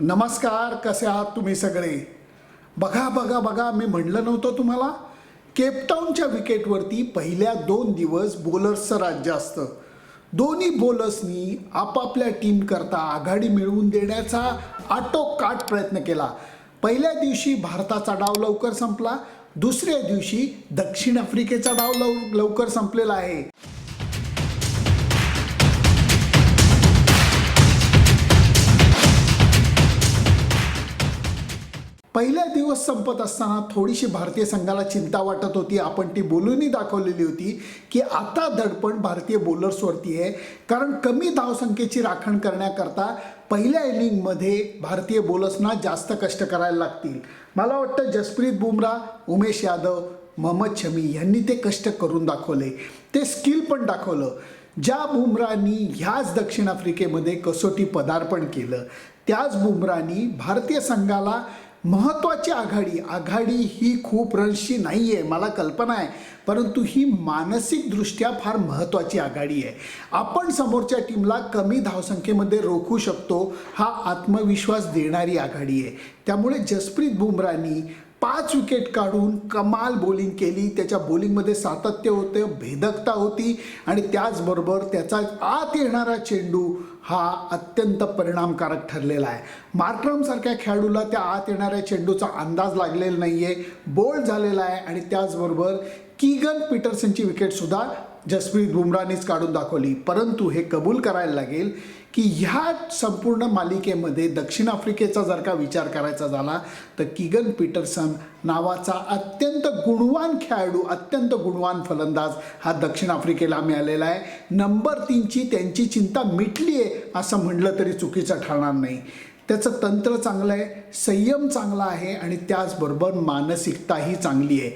नमस्कार कसे आहात तुम्ही सगळे? बघा बघा बघा मी म्हणलं नव्हतं तुम्हाला? केपटाऊनच्या विकेटवरती पहिल्या दोन दिवस बॉलर्सचं राज्य असतं. दोन्ही बॉलर्सनी आपापल्या टीम करता आघाडी मिळवून देण्याचा आटोकाट प्रयत्न केला. पहिल्या दिवशी भारताचा डाव लवकर संपला दुसऱ्या दिवशी दक्षिण आफ्रिकेचा डाव लव लवकर संपलेला आहे. पहिला दिवस संपत असताना थोडीशी भारतीय संघाला चिंता वाटत होती. आपण ती बोलूनही दाखवलेली होती की आता दडपण भारतीय बॉलर्सवरती आहे. कारण कमी धावसंख्येची राखण करण्याकरता पहिल्या इनिंगमध्ये भारतीय बॉलर्सना जास्त कष्ट करायला लागतील. मला वाटतं जसप्रीत बुमराह उमेश यादव मोहम्मद शमी यांनी ते कष्ट करून दाखवले. ते स्किल पण दाखवलं. ज्या बुमरानी ह्याच दक्षिण आफ्रिकेमध्ये कसोटी पदार्पण केलं त्याच बुमरानी भारतीय संघाला महत्त्वाची आघाडी. आघाडी ही खूप रनशी नाही आहे मला कल्पना आहे. परंतु ही मानसिकदृष्ट्या फार महत्त्वाची आघाडी आहे. आपण समोरच्या टीमला कमी धावसंख्येमध्ये रोखू शकतो हा आत्मविश्वास देणारी आघाडी आहे. त्यामुळे जसप्रीत बुमरानी पाच विकेट काढून कमाल बॉलिंग केली. त्याच्या बॉलिंगमध्ये सातत्य होतं भेदकता होती आणि त्याचबरोबर त्याचा आत येणारा चेंडू हा अत्यंत परिणामकारक ठरलेला आहे. मार्क्रमसारख्या खेळाडूला त्या आत येणाऱ्या चेंडूचा अंदाज लागलेला नाही आहे बोल्ड झालेला आहे आणि त्याचबरोबर किगन पीटरसनची विकेटसुद्धा जसप्रीत बुमराहनीच काढून दाखवली. परंतु हे कबूल करायला लागेल की ह्या संपूर्ण मालिकेमध्ये दक्षिण आफ्रिकेचा जर का विचार करायचा झाला तर किगन पीटरसन नावाचा अत्यंत गुणवान खेळाडू अत्यंत गुणवान फलंदाज हा दक्षिण आफ्रिकेला मिळालेला आहे. नंबर तीनची त्यांची चिंता मिटली आहे असं म्हटलं तरी चुकीचं ठरणार नाही. त्याचं तंत्र चांगलं आहे संयम चांगला आहे आणि त्याचबरोबर मानसिकताही चांगली आहे.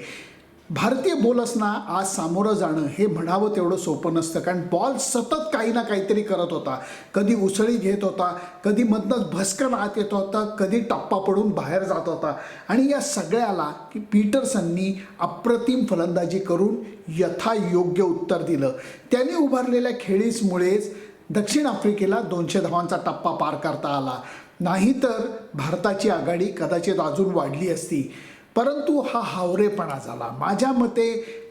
भारतीय बॉलर्सना आज सामोरं जाणं हे म्हणावं तेवढं सोपं नसतं. कारण बॉल सतत काही ना काहीतरी करत होता. कधी उसळी घेत होता कधी मधनंच भस्कन आत येत होता कधी टप्पा पडून बाहेर जात होता. आणि या सगळ्याला की पीटरसननी अप्रतिम फलंदाजी करून यथायोग्य उत्तर दिलं. त्याने उभारलेल्या खेळीसमुळेच दक्षिण आफ्रिकेला दोनशे धावांचा टप्पा पार करता आला. नाहीतर भारताची आघाडी कदाचित अजून वाढली असती. परंतु हा हावरेपणा झाला. माझ्या मते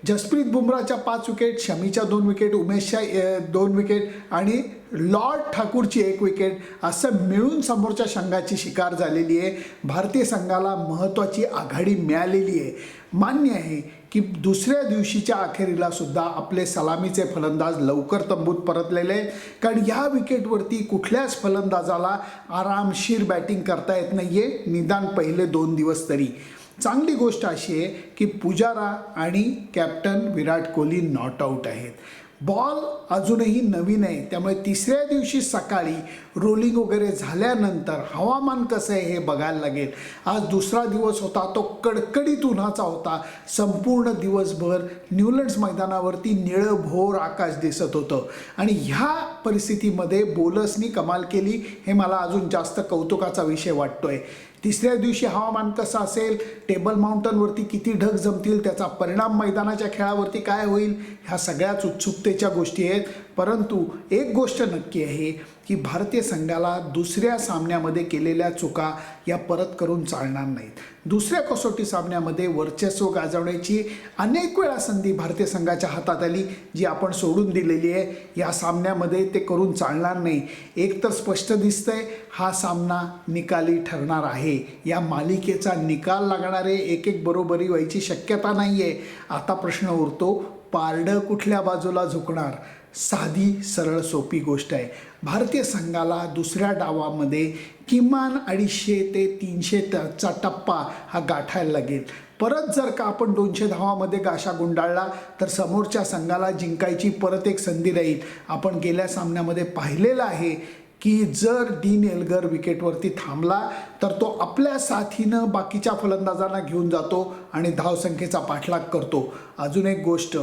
जसप्रीत बुमराच्या पाच विकेट शमीच्या दोन विकेट उमेशच्या दोन विकेट आणि लॉर्ड ठाकूरची एक विकेट असं मिळून समोरच्या संघाची शिकार झालेली आहे. भारतीय संघाला महत्त्वाची आघाडी मिळालेली आहे. मान्य आहे की दुसऱ्या दिवशीच्या अखेरीला सुद्धा आपले सलामीचे फलंदाज लवकर तंबूत परतलेले कारण ह्या विकेटवरती कुठल्याच फलंदाजाला आरामशीर बॅटिंग करता येत नाही आहे निदान पहिले दोन दिवस तरी. चांगली गोष्ट अशी आहे की पुजारा आणि captain Virat Kohli not out आहेत. बॉल अजूनही नवीन आहे. त्यामुळे तिसऱ्या दिवशी सकाळी रोलिंग वगैरे झाल्यानंतर हवामान कसं आहे हे बघायला लागेल. आज दुसरा दिवस होता तो कडकडीत उन्हाचा होता. संपूर्ण दिवसभर न्यूलंड्स मैदानावरती निळं भोर आकाश दिसत होतं. आणि ह्या परिस्थितीमध्ये बोलर्सनी कमाल केली हे मला अजून जास्त कौतुकाचा विषय वाटतोय. तिसऱ्या दिवशी हवामान कसं असेल? टेबल माउंटनवरती किती ढग जमतील? त्याचा परिणाम मैदानाच्या खेळावरती काय होईल? ह्या सगळ्याच उत्सुकतेच्या गोष्टी आहेत. परंतु एक गोष्ट नक्की आहे की भारतीय संघाला दुसऱ्या सामन्यामध्ये केलेल्या चुका या परत करून चालणार नाहीत. दुसऱ्या कसोटी सामन्यामध्ये वर्चस्व गाजवण्याची अनेक वेळा संधी भारतीय संघाच्या हातात आली जी आपण सोडून दिलेली आहे. या सामन्यामध्ये ते करून चालणार नाही. एक तर स्पष्ट दिसतंय हा सामना निकाली ठरणार आहे. या मालिकेचा निकाल लागणारे एक एक बरोबरी व्हायची शक्यता नाही आहे आता प्रश्न उरतो पारडं कुठल्या बाजूला झुकणार? साधी सरळ सोपी गोष्ट आहे. भारतीय संघाला दुसऱ्या डावामध्ये किमान अडीचशे ते तीनशे चा टप्पा हा गाठायला लागेल. परत जर का आपण दोनशे धावामध्ये गाशा गुंडाळला तर समोरच्या संघाला जिंकायची परत एक संधी राहील. आपण गेल्या सामन्यामध्ये पाहिलेलं आहे की जर डीन एल्गर विकेटवरती थांबला तर तो आपल्या साथीनं बाकीच्या फलंदाजांना घेऊन जातो आणि धावसंख्येचा पाठलाग करतो. अजून एक गोष्ट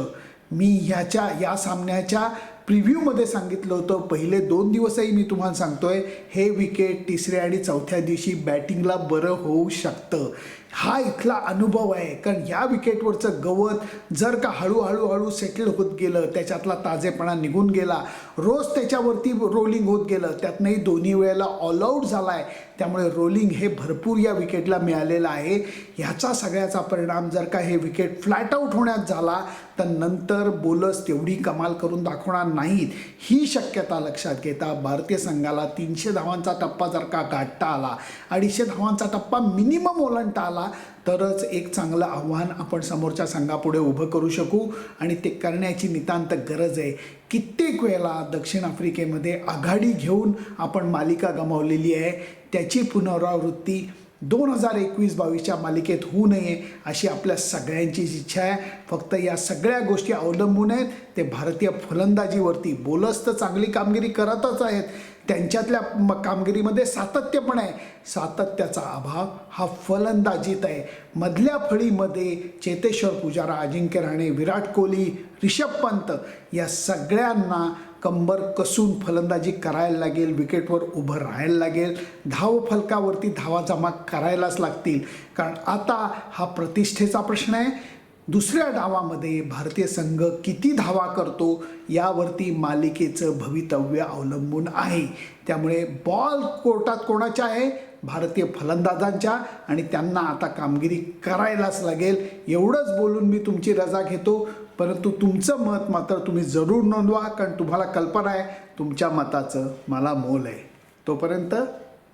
मी ह्याच्या या सामन्याच्या प्रिव्ह्यूमध्ये सांगितलं होतं. पहिले दोन दिवसही मी तुम्हाला सांगतोय हे विकेट तिसऱ्या आणि चौथ्या दिवशी बॅटिंगला बरं होऊ शकतं. हा इथला अनुभव आहे. कारण या विकेटवरचं गवत जर का हळूहळू हळू सेटल होत गेलं त्याच्यातला ताजेपणा निघून गेला रोज त्याच्यावरती रोलिंग होत गेलं त्यातनंही दोन्ही वेळेला ऑलआउट झाला आहे त्यामुळे रोलिंग हे भरपूर या विकेटला मिळालेलं आहे. ह्याचा सगळ्याचा परिणाम जर का हे विकेट फ्लॅट आऊट होण्यात झाला तर नंतर बोलर्स तेवढी कमाल करून दाखवणार नाहीत. ही शक्यता लक्षात घेता भारतीय संघाला तीनशे धावांचा टप्पा जर का गाठता आला अडीचशे धावांचा टप्पा मिनिमम ओलांडता आला तरच एक चांगलं आव्हान आपण समोरच्या संघापुढे उभं करू शकू. आणि ते करण्याची नितांत गरज आहे. कित्येक वेळेला दक्षिण आफ्रिकेमध्ये आघाडी घेऊन आपण मालिका गमावलेली आहे. त्याची पुनरावृत्ती दोन हजार एकवीस बावीसच्या मालिकेत होऊ नये अशी आपल्या सगळ्यांची इच्छा आहे. फक्त या सगळ्या गोष्टी अवलंबून आहेत. ते भारतीय फलंदाजीवरती बोलस तर चांगली कामगिरी करतच आहेत. त्यांच्यातल्या म कामगिरीमध्ये सातत्य पण आहे. सातत्याचा अभाव हा फलंदाजीत आहे. मधल्या फळीमध्ये चेतेश्वर पुजारा अजिंक्य राणे विराट कोहली रिषभ पंत या सगळ्यांना कंबर कसून फलंदाजी करायला लागेल विकेटवर उभं राहायला लागेल धाव फलकावरती धावा जमा करायलाच लागतील. कारण आता हा प्रतिष्ठेचा प्रश्न आहे. दुसऱ्या डावामध्ये भारतीय संघ किती धावा करतो यावरती मालिकेचं भवितव्य अवलंबून आहे. त्यामुळे बॉल कोर्टात कोणाच्या आहे? भारतीय फलंदाजांच्या. आणि त्यांना आता कामगिरी करायलाच लागेल. एवढंच बोलून मी तुमची रजा घेतो. परंतु तुमचं मत मात्र तुम्ही जरूर नोंदवा कारण तुम्हाला कल्पना आहे तुमच्या मताचं मला मोल आहे. तोपर्यंत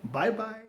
बाय बाय